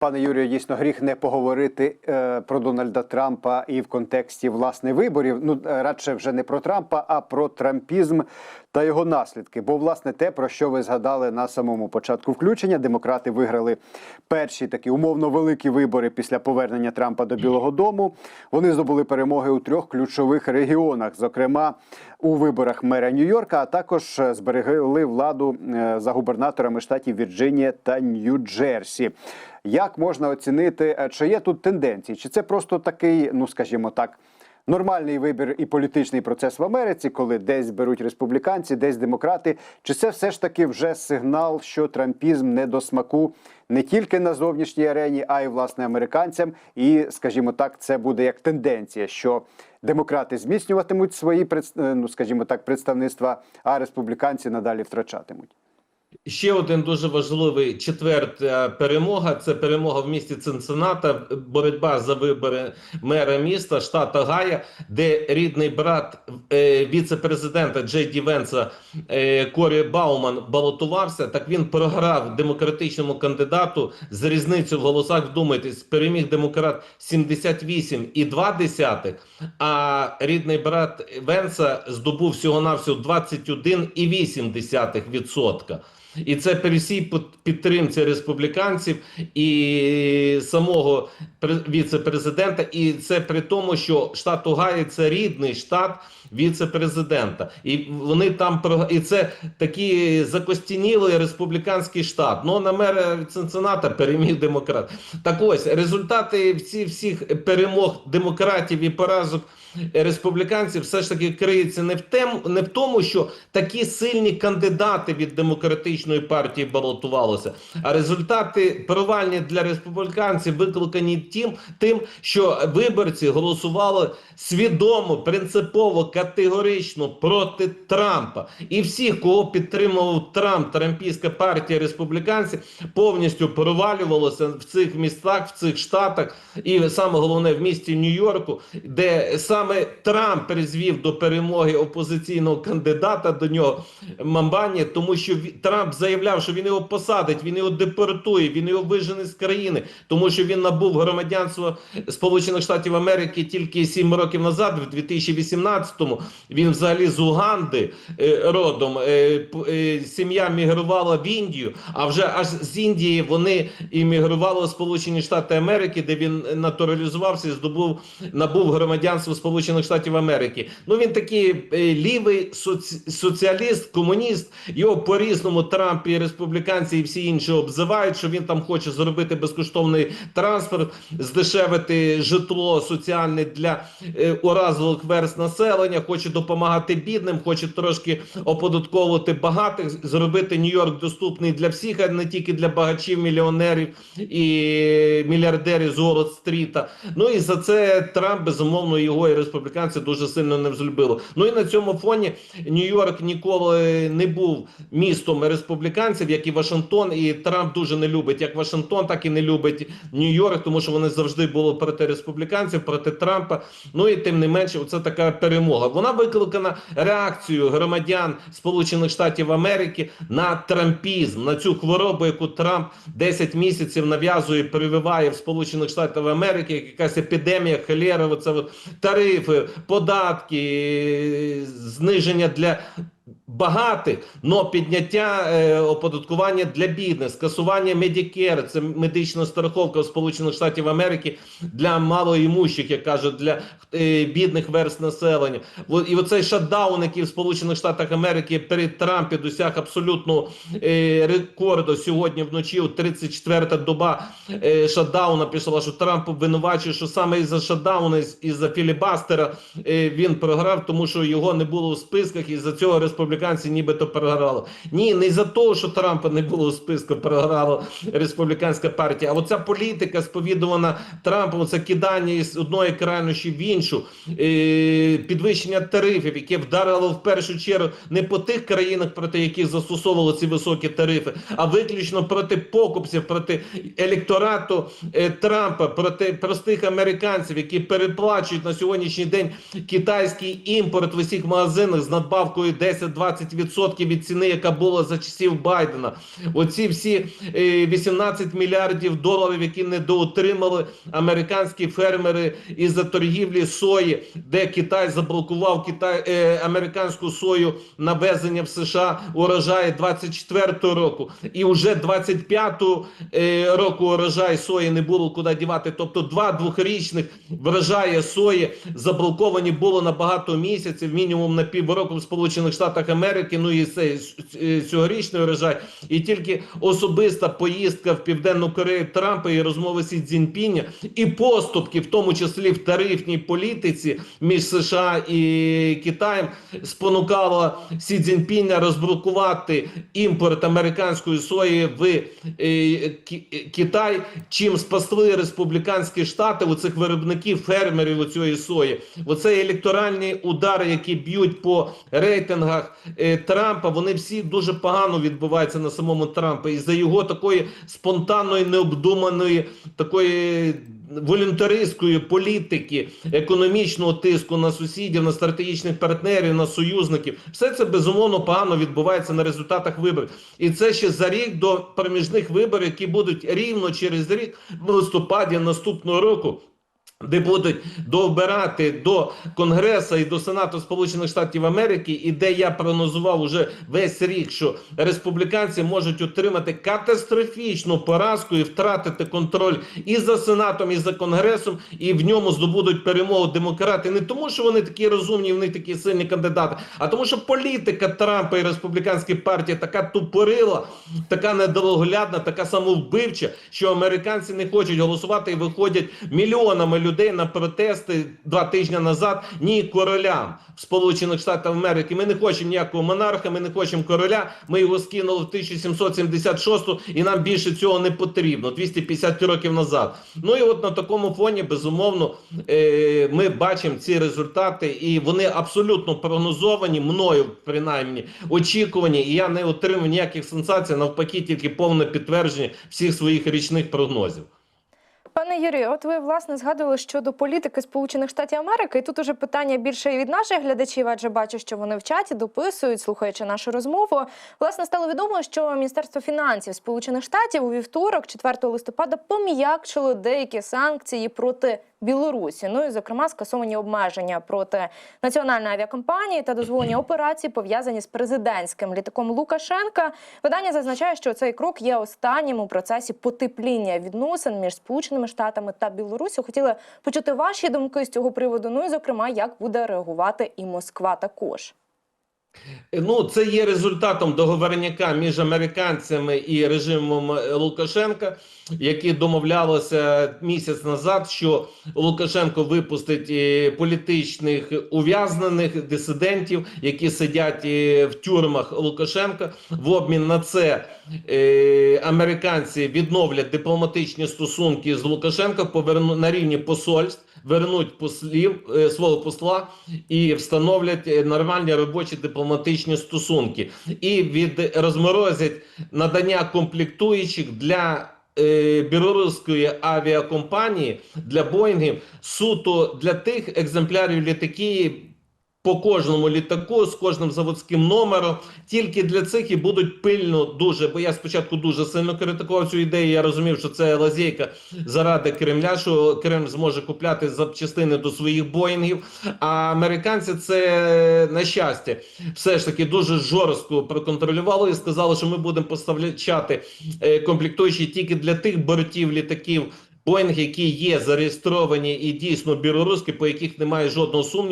Пане Юрію, дійсно гріх не поговорити е, про Дональда Трампа і в контексті власне виборів. Ну е, радше вже не про Трампа, а про трампізм та його наслідки. Бо власне те, про що ви згадали на самому початку включення, демократи виграли перші такі умовно великі вибори після повернення Трампа до Білого Дому. Вони здобули перемоги у трьох ключових регіонах, зокрема у виборах мера Нью-Йорка, а також е, зберегли владу е, за губернаторами штатів Вірджинія та Нью-Джерсі. Як можна оцінити, е, чи є тут тенденції? Чи це просто такий, ну скажімо так, нормальний вибір і політичний процес в Америці, коли десь беруть республіканці, десь демократи? Чи це все ж таки вже сигнал, що трампізм не до смаку не тільки на зовнішній арені, а й власне американцям? І, скажімо так, це буде як тенденція, що демократи зміцнюватимуть свої е, ну, скажімо так, представництва, а республіканці надалі втрачатимуть. Ще один дуже важливий четверта перемога. Це перемога в місті Цинцинната, боротьба за вибори мера міста, штата Гая, де рідний брат е, віце-президента Джей Ді Венса е, Корі Бауман балотувався. Так він програв демократичному кандидату з різницею в голосах. Вдумайтесь, переміг демократ 78,2, а рідний брат Венса здобув всього навсього 21,8%. І це при всій під- підтримці республіканців і самого пре- віце-президента, і це при тому, що штат Огайо – це рідний штат віце-президента, і вони там про і це такий закостінілий республіканський штат. Ну на мера Цинцината переміг демократ. Так ось результати всі всіх перемог демократів і поразок республіканців все ж таки криється не в тем, не в тому, що такі сильні кандидати від демократичної партії балотувалися, а результати провальні для республіканців викликані тим, тим, що виборці голосували свідомо, принципово, категорично проти Трампа. І всіх, кого підтримував Трамп, Трампійська партія республіканців, повністю провалювалося в цих містах, в цих штатах, і саме головне в місті Нью-Йорку, де саме Трамп призвів до перемоги опозиційного кандидата до нього Мамбані, тому що Трамп заявляв, що він його посадить, він його депортує, він його вижене з країни, тому що він набув громадянство Сполучених Штатів Америки тільки 7 років назад, в 2018-му. Він взагалі з Уганди е, родом. Е, е, сім'я мігрувала в Індію, а вже аж з Індії вони іммігрували в Сполучені Штати Америки, де він натуралізувався і здобув набув громадянство Сполучених Штатів Америки. Ну він такий лівий соці- соціаліст, комуніст. Його по різному Трамп і республіканці і всі інші обзивають, що він там хоче зробити безкоштовний транспорт, здешевити житло соціальне для уразливих верст населення, хоче допомагати бідним, хоче трошки оподатковувати багатих, зробити Нью-Йорк доступний для всіх, а не тільки для багачів, мільйонерів і мільярдерів з Уолл-стріта. Ну і за це Трамп безумовно його і республіканці дуже сильно не взлюбили. Ну і на цьому фоні Нью-Йорк ніколи не був містом республіканців, як і Вашингтон. І Трамп дуже не любить як Вашингтон, так і не любить Нью-Йорк, тому що вони завжди були проти республіканців, проти Трампа. Ну і тим не менше, це така перемога. Вона викликана реакцією громадян Сполучених Штатів Америки на трампізм, на цю хворобу, яку Трамп 10 місяців нав'язує, прививає в Сполучених Штатах Америки, якась епідемія, холера, це от тарифи, податки, зниження для. Багатих, но підняття е, оподаткування для бідних, скасування Medicare, це медична страховка в Сполучених Штатів Америки для малоімущих, як кажуть, для е, бідних верст населення. І оцей шатдаун, який в Сполучених Штатах Америки при Трампі досяг абсолютного е, рекорду сьогодні вночі, 34-та доба е, шатдауна пішла, що Трамп обвинувачує, що саме із-за шатдауна, із- із-за філібастера е, він програв, тому що його не було у списках, і за цього республіканці нібито програли. Ні, не за того, що Трампа не було у списку, програла республіканська партія. А оця політика сповідувана Трампом, це кидання із одної крайнощі в іншу, е, підвищення тарифів, яке вдарило в першу чергу не по тих країнах, проти яких застосовували ці високі тарифи, а виключно проти покупців, проти електорату е, Трампа, проти простих американців, які переплачують на сьогоднішній день китайський імпорт в усіх магазинах з надбавкою 10-20 20% від ціни, яка була за часів Байдена. Оці всі е, 18 мільярдів доларів, які недоотримали американські фермери із-за торгівлі сої, де Китай заблокував Китай е, американську сою на везення в США урожаї 24 року, і вже 25 е, року урожай сої не було куди дівати. Тобто два двохрічних врожаї сої заблоковані було на багато місяців, мінімум на півроку в Сполучених Штатах Америки. Ну і е, цьогорічний урожай, і тільки особиста поїздка в Південну Корею Трампа і розмови Сі Цзіньпіня, і поступки, в тому числі в тарифній політиці між США і Китаєм, спонукало Сі Цзіньпіня розблокувати імпорт американської сої в е, Китай, чим спасли республіканські штати у цих виробників фермерів у цієї сої. Оце електоральні удари, які б'ють по рейтингах Трампа. Вони всі дуже погано відбуваються на самому Трампа. І за його такої спонтанної, необдуманої, такої волюнтаристської політики, економічного тиску на сусідів, на стратегічних партнерів, на союзників, все це безумовно погано відбувається на результатах виборів. І це ще за рік до проміжних виборів, які будуть рівно через рік в листопаді наступного року. Де будуть дообирати до Конгресу і до Сенату Сполучених Штатів Америки, і де я прогнозував уже весь рік, що республіканці можуть отримати катастрофічну поразку і втратити контроль і за Сенатом, і за Конгресом, і в ньому здобудуть перемогу демократи. Не тому, що вони такі розумні, вони такі сильні кандидати, а тому, що політика Трампа і республіканської партії така тупорила, така недороглядна, така самовбивча, що американці не хочуть голосувати і виходять мільйонами людей на протести два тижні назад. Ні королям в Сполучених Штатах Америки. Ми не хочемо ніякого монарха, ми не хочемо короля. Ми його скинули в 1776 і нам більше цього не потрібно. 250 років назад. Ну і от на такому фоні, безумовно, е, ми бачимо ці результати, і вони абсолютно прогнозовані мною, принаймні, очікувані. І я не отримав ніяких сенсацій, навпаки, тільки повне підтвердження всіх своїх річних прогнозів. Пане Юрію, от ви власне згадували щодо політики Сполучених Штатів Америки, і тут уже питання більше від наших глядачів, адже бачу, що вони в чаті дописують, слухаючи нашу розмову. Власне стало відомо, що Міністерство фінансів Сполучених Штатів у вівторок, 4 листопада, пом'якшило деякі санкції проти Білорусі. Ну і зокрема скасовані обмеження проти національної авіакомпанії та дозволені операції пов'язані з президентським літаком Лукашенка. Видання зазначає, що цей крок є останнім у процесі потепління відносин між Сполученими Штатами та Білорусі. Хотіли почути ваші думки з цього приводу. Ну і зокрема, як буде реагувати і Москва також. Ну, це є результатом договорняка між американцями і режимом е, Лукашенка, які домовлялися місяць назад, що Лукашенко випустить е, політичних ув'язнених дисидентів, які сидять е, в тюрмах Лукашенка. В обмін на це американці відновлять дипломатичні стосунки з Лукашенко, поверну на рівні посольств. Вернуть послів свого посла і встановлять нормальні робочі дипломатичні стосунки, і від розморозять надання комплектуючих для е, білоруської авіакомпанії для Боїнгів суто для тих екземплярів літаків. По кожному літаку з кожним заводським номером тільки для цих і будуть пильно дуже. Бо я спочатку дуже сильно критикував цю ідею. Я розумів, що це лазейка заради Кремля, що Кремль зможе купляти запчастини до своїх боїнгів. А американці це на щастя все ж таки дуже жорстко проконтролювали і сказали, що ми будемо поставляти е, комплектуючі тільки для тих бортів літаків. Боїнг, які є зареєстровані і дійсно білоруські, по яких немає жодного сумніву.